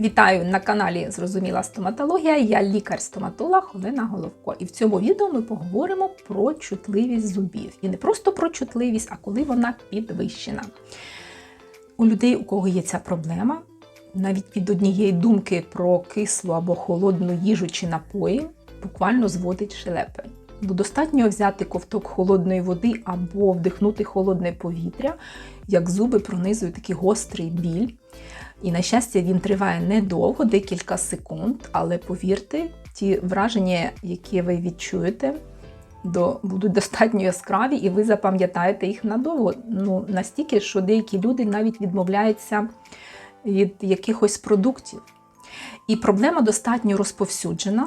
Вітаю на каналі Зрозуміла стоматологія. Я лікар-стоматолог Олена Головко. І в цьому відео ми поговоримо про чутливість зубів. І не просто про чутливість, а коли вона підвищена. У людей, у кого є ця проблема, навіть від однієї думки про кислу або холодну їжу чи напої, буквально зводить шелепи. Бо достатньо взяти ковток холодної води або вдихнути холодне повітря, як зуби пронизують такий гострий біль. І, на щастя, він триває недовго, декілька секунд, але повірте, ті враження, які ви відчуєте, до, будуть достатньо яскраві, і ви запам'ятаєте їх надовго. Ну, настільки, що деякі люди навіть відмовляються від якихось продуктів. І проблема достатньо розповсюджена.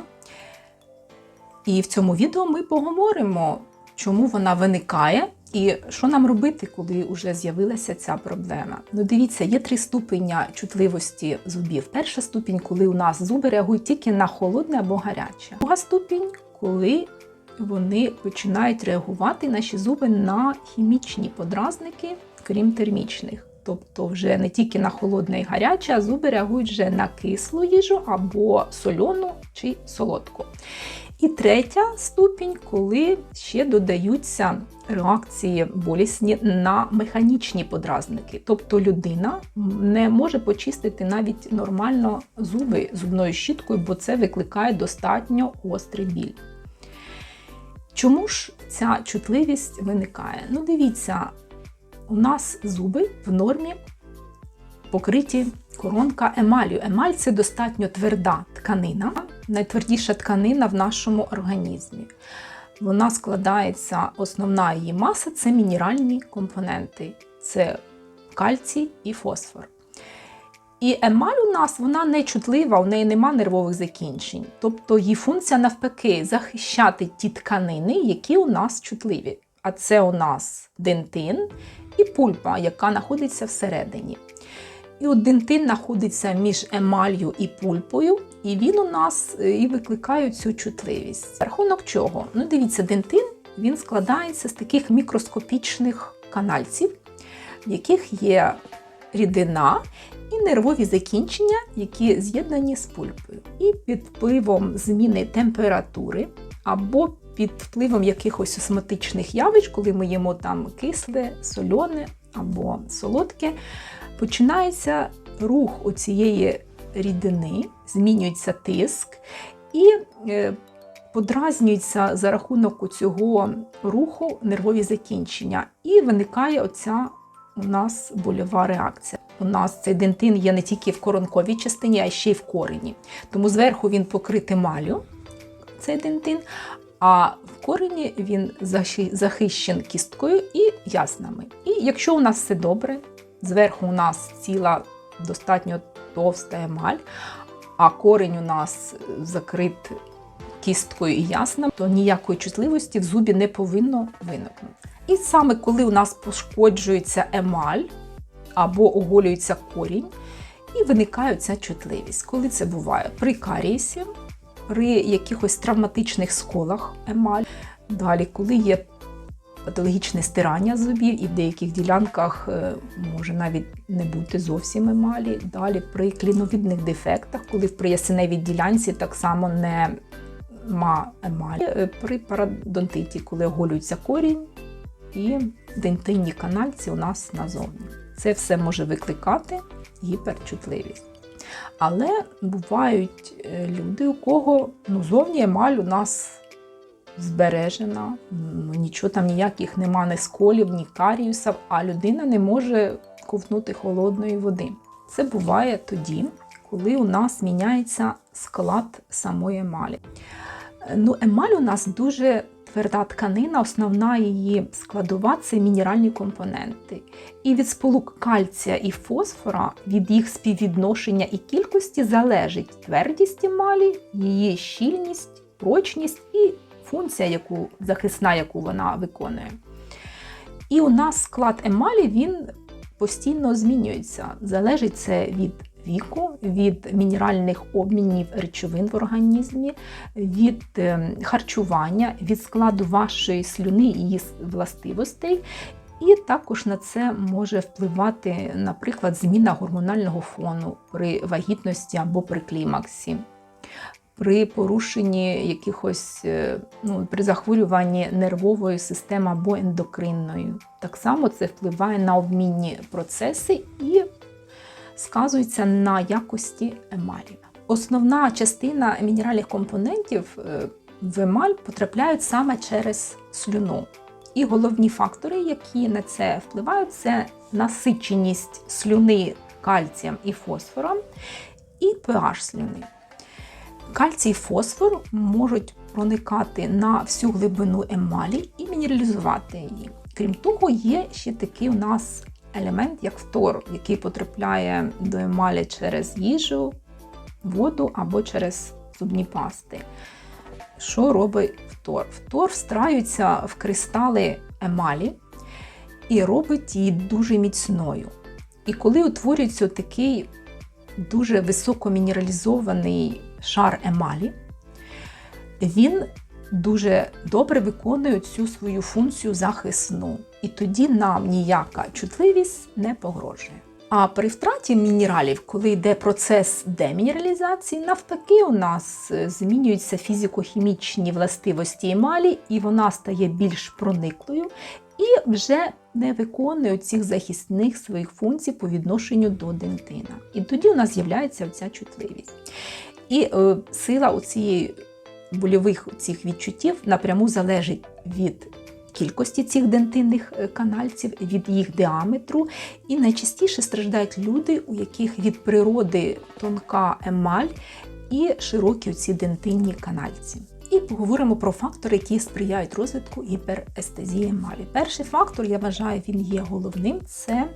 І в цьому відео ми поговоримо, чому вона виникає. І що нам робити, коли вже з'явилася ця проблема? Ну, дивіться, є три ступеня чутливості зубів. Перша ступінь, коли у нас зуби реагують тільки на холодне або гаряче. Друга ступінь, коли вони починають реагувати наші зуби на хімічні подразники, крім термічних. Тобто вже не тільки на холодне і гаряче, а зуби реагують вже на кислу їжу або сольону чи солодку. І третя ступінь, коли ще додаються реакції болісні на механічні подразники. Тобто людина не може почистити навіть нормально зуби зубною щіткою, бо це викликає достатньо гострий біль. Чому ж ця чутливість виникає? Ну, дивіться, у нас зуби в нормі покриті коронка емалію. Емаль це достатньо тверда тканина, найтвердіша тканина в нашому організмі. Вона складається, основна її маса це мінеральні компоненти, це кальцій і фосфор. І емаль у нас вона не чутлива, у неї нема нервових закінчень. Тобто її функція навпаки захищати ті тканини, які у нас чутливі. А це у нас дентин і пульпа, яка знаходиться всередині. І от дентин знаходиться між емалью і пульпою, і він у нас і викликає цю чутливість. Рахунок чого? Ну, дивіться, дентин він складається з таких мікроскопічних канальців, в яких є рідина і нервові закінчення, які з'єднані з пульпою. І під впливом зміни температури або під впливом якихось осмотичних явищ, коли ми їмо там кисле, сольоне або солодке, починається рух оцієї рідини, змінюється тиск і е, подразнюється за рахунок цього руху нервові закінчення. І виникає оця у нас больова реакція. У нас цей дентин є не тільки в коронковій частині, а ще й в корені. Тому зверху він покритий малю, цей дентин, а в корені він захищен кісткою і яснами. І якщо у нас все добре, зверху у нас ціла достатньо товста емаль, а корінь у нас закрит кісткою і яснами, то ніякої чутливості в зубі не повинно виникнути. І саме коли у нас пошкоджується емаль або оголюється корінь, і виникає ця чутливість. Коли це буває при карієсі, при якихось травматичних сколах емаль, далі, коли є патологічне стирання зубів, і в деяких ділянках може навіть не бути зовсім емалі. Далі при кліновідних дефектах, коли в приясеневій ділянці так само не ма емалі. При парадонтиті, коли оголюється корінь і дентинні канальці у нас назовні. Це все може викликати гіперчутливість. Але бувають люди, у кого ну, зовні емаль у нас збережена, нічого там ніяких нема, ні сколів, ні каріусів, а людина не може ковтнути холодної води. Це буває тоді, коли у нас міняється склад самої емалі. Ну, Емаль у нас дуже тверда тканина, основна її складова це мінеральні компоненти. І від сполук кальція і фосфора, від їх співвідношення і кількості залежить твердість емалі, її щільність, прочність і функція, яку захисна, яку вона виконує. І у нас склад емалі він постійно змінюється. Залежить це від віку, від мінеральних обмінів речовин в організмі, від харчування, від складу вашої слюни і її властивостей. І також на це може впливати, наприклад, зміна гормонального фону при вагітності або при клімаксі, при порушенні якихось, е, ну, при захворюванні нервової системи або ендокринної. Так само це впливає на обмінні процеси і сказується на якості емалі. Основна частина мінеральних компонентів е, в емаль потрапляють саме через слюну. І головні фактори, які на це впливають, це насиченість слюни кальцієм і фосфором і pH слюни. Кальцій і фосфор можуть проникати на всю глибину емалі і мінералізувати її. Крім того, є ще такий у нас елемент, як фтор, який потрапляє до емалі через їжу, воду або через зубні пасти. Що робить фтор? Фтор встраюється в кристали емалі і робить її дуже міцною. І коли утворюється такий дуже високомінералізований шар емалі, він дуже добре виконує цю свою функцію захисну. І тоді нам ніяка чутливість не погрожує. А при втраті мінералів, коли йде процес демінералізації, навпаки, у нас е, змінюються фізико-хімічні властивості емалі, і вона стає більш прониклою і вже не виконує цих захисних своїх функцій по відношенню до дентина. І тоді у нас з'являється ця чутливість. І е, сила у цієї больових цих відчуттів напряму залежить від кількості цих дентинних е, канальців, від їх діаметру. І найчастіше страждають люди, у яких від природи тонка емаль і широкі ці дентинні канальці. І поговоримо про фактори, які сприяють розвитку гіперестезії емалі. Перший фактор, я вважаю, він є головним це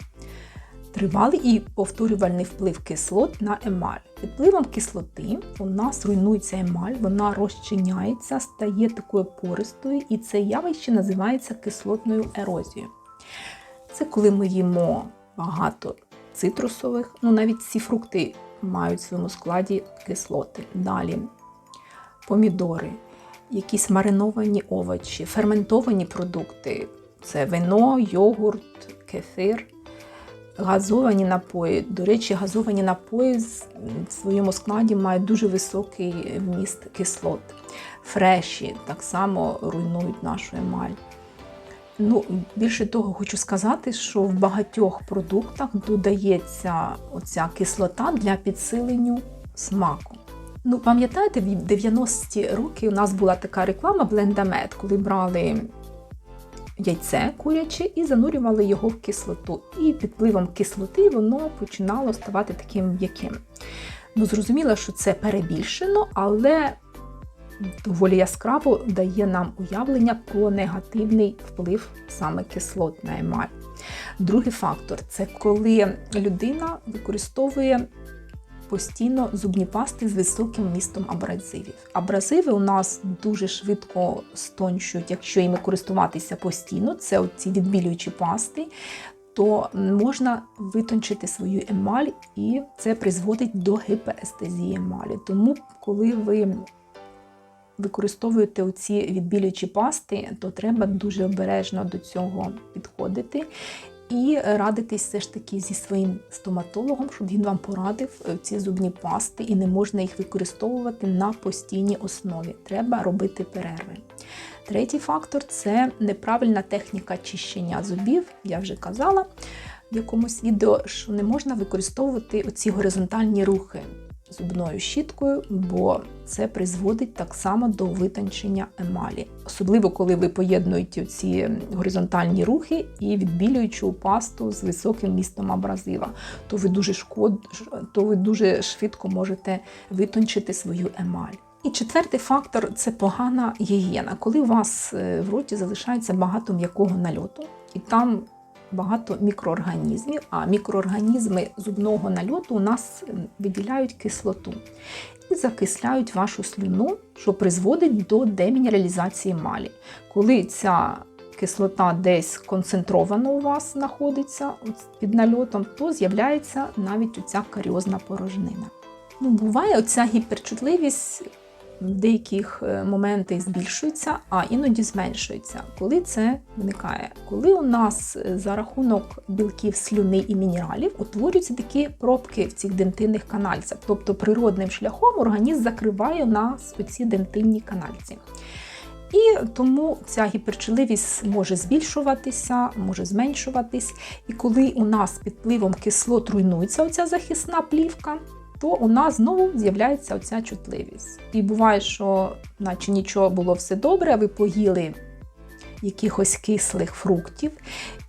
тривалий і повторювальний вплив кислот на емаль. Під впливом кислоти у нас руйнується емаль, вона розчиняється, стає такою пористою, і це явище називається кислотною ерозією. Це коли ми їмо багато цитрусових, ну навіть ці фрукти мають в своєму складі кислоти. Далі помідори, якісь мариновані овочі, ферментовані продукти це вино, йогурт, кефир газовані напої. До речі, газовані напої в своєму складі мають дуже високий вміст кислот. Фреші так само руйнують нашу емаль. Ну, Більше того, хочу сказати, що в багатьох продуктах додається оця кислота для підсилення смаку. Ну, Пам'ятаєте, в 90-ті роки у нас була така реклама Blendamед, коли брали яйце куряче і занурювали його в кислоту. І під впливом кислоти воно починало ставати таким м'яким. Ну, Зрозуміло, що це перебільшено, але доволі яскраво дає нам уявлення про негативний вплив саме кислот на емаль. Другий фактор це коли людина використовує постійно зубні пасти з високим містом абразивів. Абразиви у нас дуже швидко стончують, якщо іми користуватися постійно, це ці відбілюючі пасти. То можна витончити свою емаль, і це призводить до гіперестезії емалі. Тому, коли ви використовуєте оці відбілюючі пасти, то треба дуже обережно до цього підходити і радитись все ж таки зі своїм стоматологом, щоб він вам порадив е, ці зубні пасти, і не можна їх використовувати на постійній основі. Треба робити перерви. Третій фактор це неправильна техніка чищення зубів. Я вже казала в якомусь відео, що не можна використовувати оці горизонтальні рухи зубною щіткою, бо це призводить так само до витончення емалі. Особливо, коли ви поєднуєте ці горизонтальні рухи і відбілюючу пасту з високим містом абразива, то ви дуже шкод... то ви дуже швидко можете витончити свою емаль. І четвертий фактор це погана гігієна. Коли у вас е, в роті залишається багато м'якого нальоту, і там багато мікроорганізмів, а мікроорганізми зубного нальоту у нас виділяють кислоту і закисляють вашу слюну, що призводить до демінералізації малі. Коли ця кислота десь концентровано у вас знаходиться під нальотом, то з'являється навіть оця каріозна порожнина. Ну, Буває оця гіперчутливість деяких е, моменти збільшуються, а іноді зменшуються. Коли це виникає? Коли у нас е, за рахунок білків слюни і мінералів утворюються такі пробки в цих дентинних канальцях, тобто природним шляхом організм закриває у нас оці дентинні канальці. І тому ця гіперчутливість може збільшуватися, може зменшуватись. І коли у нас під впливом кислот руйнується оця захисна плівка, то у нас знову з'являється оця чутливість. І буває, що наче нічого було все добре, ви поїли якихось кислих фруктів.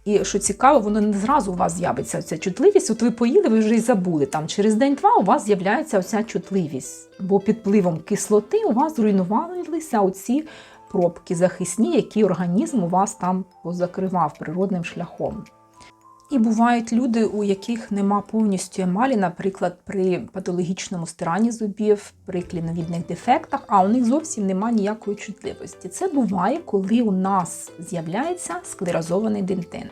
І що цікаво, воно не зразу у вас з'явиться ця чутливість. От ви поїли, ви вже й забули. Там через день-два у вас з'являється оця чутливість. Бо під впливом кислоти у вас зруйнувалися оці пробки захисні, які організм у вас там позакривав природним шляхом. І бувають люди, у яких нема повністю емалі, наприклад, при патологічному стиранні зубів, при кліновідних дефектах, а у них зовсім нема ніякої чутливості. Це буває, коли у нас з'являється склерозований дентин.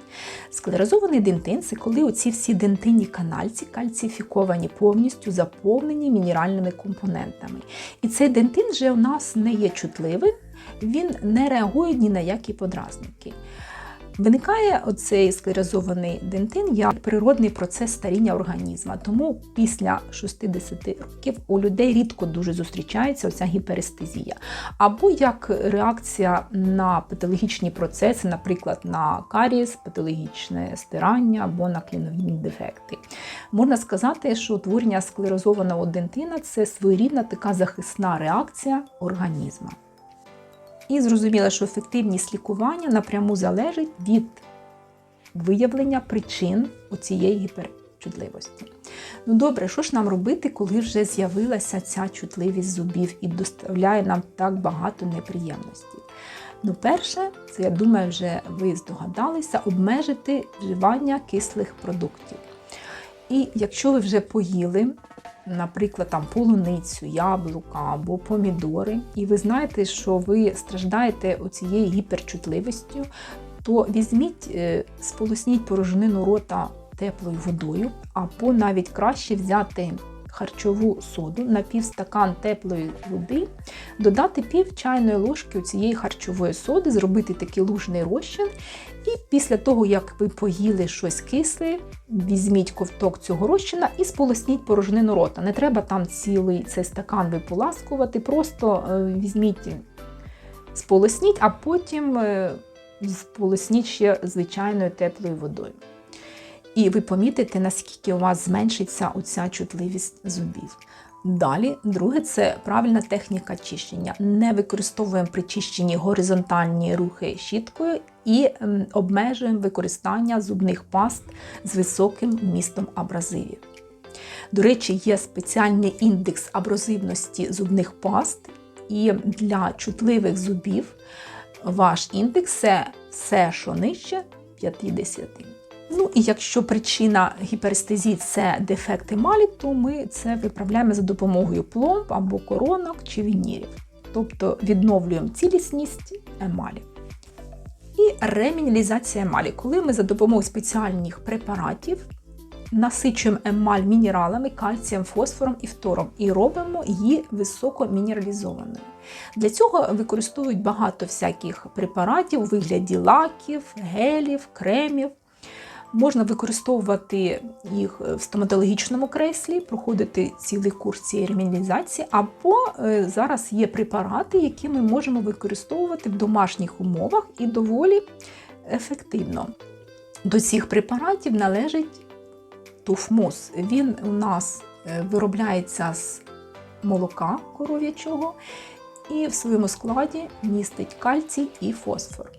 Склерозований дентин це коли оці всі дентинні канальці кальцифіковані, повністю заповнені мінеральними компонентами. І цей дентин вже у нас не є чутливим, він не реагує ні на які подразники. Виникає оцей склерозований дентин як природний процес старіння організму. Тому після 60 років у людей рідко дуже зустрічається оця гіперестезія. Або як реакція на патологічні процеси, наприклад, на карієс, патологічне стирання або на кліновідні дефекти. Можна сказати, що утворення склерозованого дентина це своєрідна така захисна реакція організму. І зрозуміло, що ефективність лікування напряму залежить від виявлення причин цієї гіперчутливості. Ну добре, що ж нам робити, коли вже з'явилася ця чутливість зубів і доставляє нам так багато неприємностей? Ну, перше, це я думаю, вже ви здогадалися, обмежити вживання кислих продуктів. І якщо ви вже поїли наприклад, там полуницю, яблука або помідори, і ви знаєте, що ви страждаєте оцією гіперчутливістю, то візьміть, е, сполосніть порожнину рота теплою водою, або навіть краще взяти харчову соду на півстакан теплої води, додати пів чайної ложки цієї харчової соди, зробити такий лужний розчин. І після того, як ви поїли щось кисле, візьміть ковток цього розчина і сполосніть порожнину рота. Не треба там цілий цей стакан виполаскувати, просто е, візьміть, сполосніть, а потім е, сполосніть ще звичайною теплою водою. І ви помітите, наскільки у вас зменшиться оця чутливість зубів. Далі, друге, це правильна техніка чищення. Не використовуємо при чищенні горизонтальні рухи щіткою і ем, обмежуємо використання зубних паст з високим вмістом абразивів. До речі, є спеціальний індекс абразивності зубних паст, і для чутливих зубів ваш індекс це все, що нижче 50. Ну і якщо причина гіперестезії це дефект емалі, то ми це виправляємо за допомогою пломб або коронок чи вінірів. Тобто відновлюємо цілісність емалі. І ремінералізація емалі, коли ми за допомогою спеціальних препаратів насичуємо емаль мінералами, кальцієм, фосфором і фтором і робимо її високомінералізованою. Для цього використовують багато всяких препаратів у вигляді лаків, гелів, кремів. Можна використовувати їх в стоматологічному креслі, проходити цілий курс цієї ремінізації, або е, зараз є препарати, які ми можемо використовувати в домашніх умовах і доволі ефективно. До цих препаратів належить туфмус. Він у нас е, виробляється з молока коров'ячого і в своєму складі містить кальцій і фосфор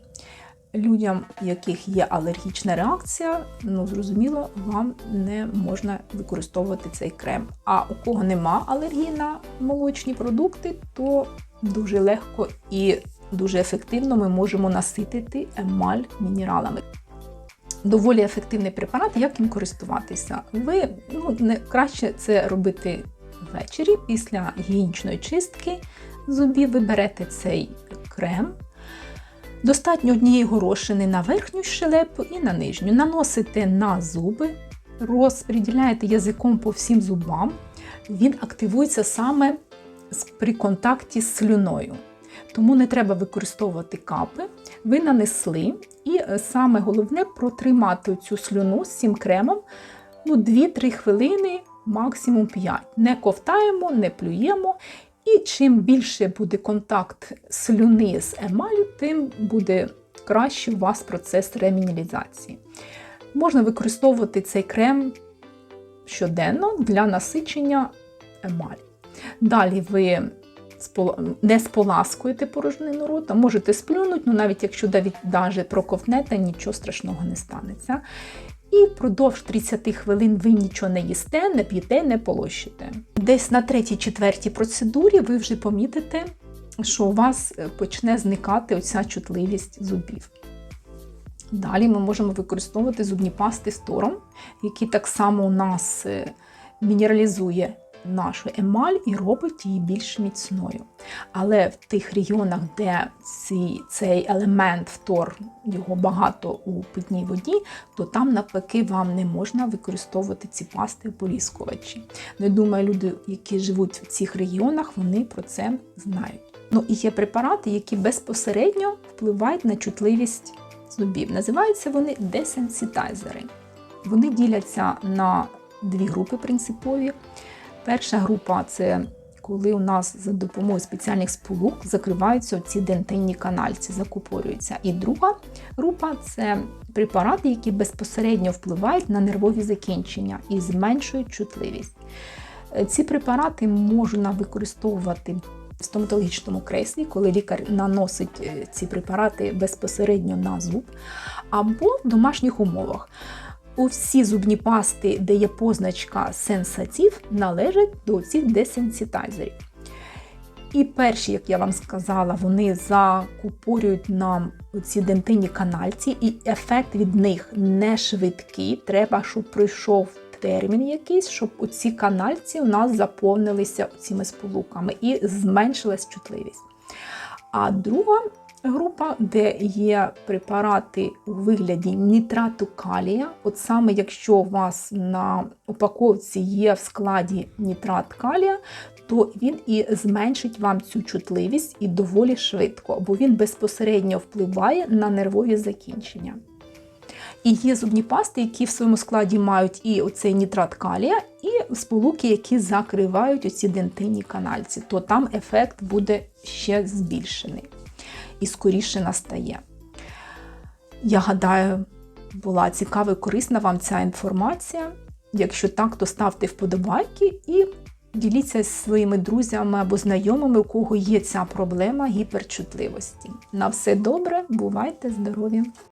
людям, у яких є алергічна реакція, ну зрозуміло, вам не можна використовувати цей крем. А у кого нема алергії на молочні продукти, то дуже легко і дуже ефективно ми можемо наситити емаль мінералами. Доволі ефективний препарат, як їм користуватися. Ви ну, не краще це робити ввечері після гігієнічної чистки зубів. Ви берете цей крем. Достатньо однієї горошини на верхню щелепу і на нижню. Наносите на зуби, розподіляєте язиком по всім зубам. Він активується саме при контакті з слюною. Тому не треба використовувати капи. Ви нанесли, і е, саме головне протримати цю слюну з цим кремом ну, 2-3 хвилини, максимум 5. Не ковтаємо, не плюємо. І чим більше буде контакт слюни з емалю, тим буде краще у вас процес ремінералізації. Можна використовувати цей крем щоденно для насичення емалі. Далі ви не споласкуєте порожнину рота, можете сплюнути, ну навіть якщо навіть проковтнете, нічого страшного не станеться. І впродовж 30 хвилин ви нічого не їсте, не п'єте, не полощите. Десь на третій-четвертій процедурі ви вже помітите, що у вас е, почне зникати оця чутливість зубів. Далі ми можемо використовувати зубні пасти з тором, які так само у нас е, мінералізує нашу емаль і робить її більш міцною. Але в тих регіонах, де ці, цей елемент фтор, його багато у питній воді, то там навпаки вам не можна використовувати ці пасти поліскувачі. Я думаю, люди, які живуть в цих регіонах, вони про це знають. Ну і є препарати, які безпосередньо впливають на чутливість зубів. Називаються вони десенситайзери. Вони діляться на дві групи принципові. Перша група це коли у нас за допомогою спеціальних сполук закриваються ці дентинні канальці, закупорюються. І друга група це препарати, які безпосередньо впливають на нервові закінчення і зменшують чутливість. Е, Ці препарати можна використовувати в стоматологічному креслі, коли лікар наносить е, ці препарати безпосередньо на зуб, або в домашніх умовах. У всі зубні пасти, де є позначка сенсатив, належать до цих десенситайзерів. І перші, як я вам сказала, вони закупорюють нам ці дентинні канальці, і ефект від них не швидкий. Треба, щоб пройшов термін якийсь, щоб оці канальці у нас заповнилися цими сполуками і зменшилась чутливість. А друга група, де є препарати у вигляді нітрату калія, от саме якщо у вас на упаковці є в складі нітрат калія, то він і зменшить вам цю чутливість і доволі швидко, бо він безпосередньо впливає на нервові закінчення. І є зубні пасти, які в своєму складі мають і оцей нітрат калія, і сполуки, які закривають оці дентинні канальці, то там ефект буде ще збільшений і скоріше настає. Я гадаю, була цікава і корисна вам ця інформація. Якщо так, то ставте вподобайки і діліться зі своїми друзями або знайомими, у кого є ця проблема гіперчутливості. На все добре, бувайте здорові!